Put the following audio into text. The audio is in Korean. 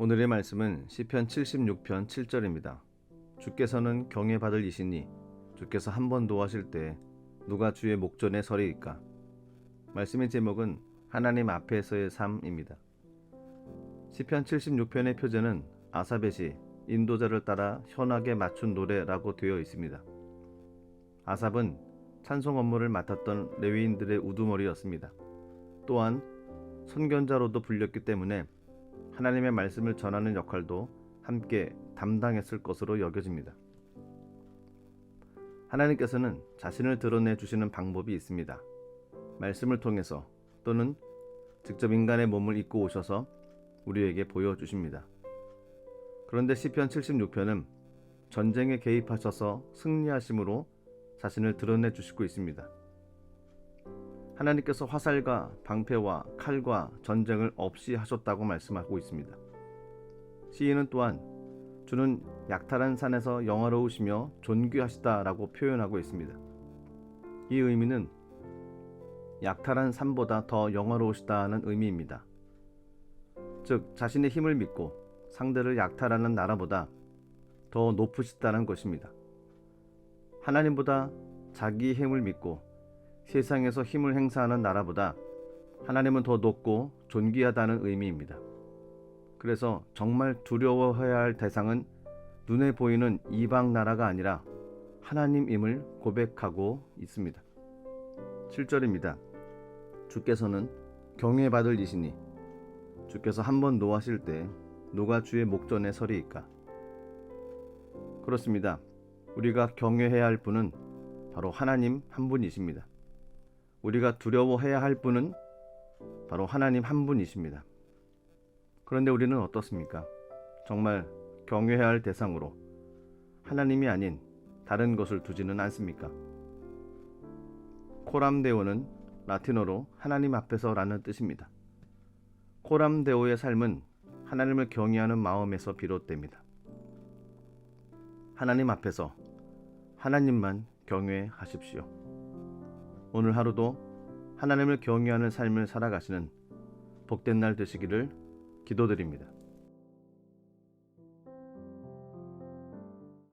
오늘의 말씀은 시편 76편 7절입니다. 주께서는 경외받을 이시니 주께서 한 번 도하실 때 누가 주의 목전에 서리이까? 말씀의 제목은 하나님 앞에서의 삶입니다. 시편 76편의 표제는 아사벳이 인도자를 따라 현악에 맞춘 노래라고 되어 있습니다. 아삽은 찬송 업무를 맡았던 레위인들의 우두머리였습니다. 또한 선견자로도 불렸기 때문에 하나님의 말씀을 전하는 역할도 함께 담당했을 것으로 여겨집니다. 하나님께서는 자신을 드러내 주시는 방법이 있습니다. 말씀을 통해서 또는 직접 인간의 몸을 입고 오셔서 우리에게 보여 주십니다. 그런데 시편 76편은 전쟁에 개입하셔서 승리하심으로 자신을 드러내 주시고 있습니다. 하나님께서 화살과 방패와 칼과 전쟁을 없이 하셨다고 말씀하고 있습니다. 시인은 또한 주는 약탈한 산에서 영화로우시며 존귀하시다라고 표현하고 있습니다. 이 의미는 약탈한 산보다 더 영화로우시다는 의미입니다. 즉 자신의 힘을 믿고 상대를 약탈하는 나라보다 더 높으시다는 것입니다. 하나님보다 자기 힘을 믿고 세상에서 힘을 행사하는 나라보다 하나님은 더 높고 존귀하다는 의미입니다. 그래서 정말 두려워해야 할 대상은 눈에 보이는 이방 나라가 아니라 하나님임을 고백하고 있습니다. 7절입니다. 주께서는 경외받을 이시니 주께서 한 번 노하실 때 누가 주의 목전에 서리이까? 그렇습니다. 우리가 경외해야 할 분은 바로 하나님 한 분이십니다. 우리가 두려워해야 할 분은 바로 하나님 한 분이십니다. 그런데 우리는 어떻습니까? 정말 경외해야 할 대상으로 하나님이 아닌 다른 것을 두지는 않습니까? 코람데오는 라틴어로 하나님 앞에서라는 뜻입니다. 코람데오의 삶은 하나님을 경외하는 마음에서 비롯됩니다. 하나님 앞에서 하나님만 경외하십시오. 오늘 하루도 하나님을 경외하는 삶을 살아가시는 복된 날 되시기를 기도드립니다.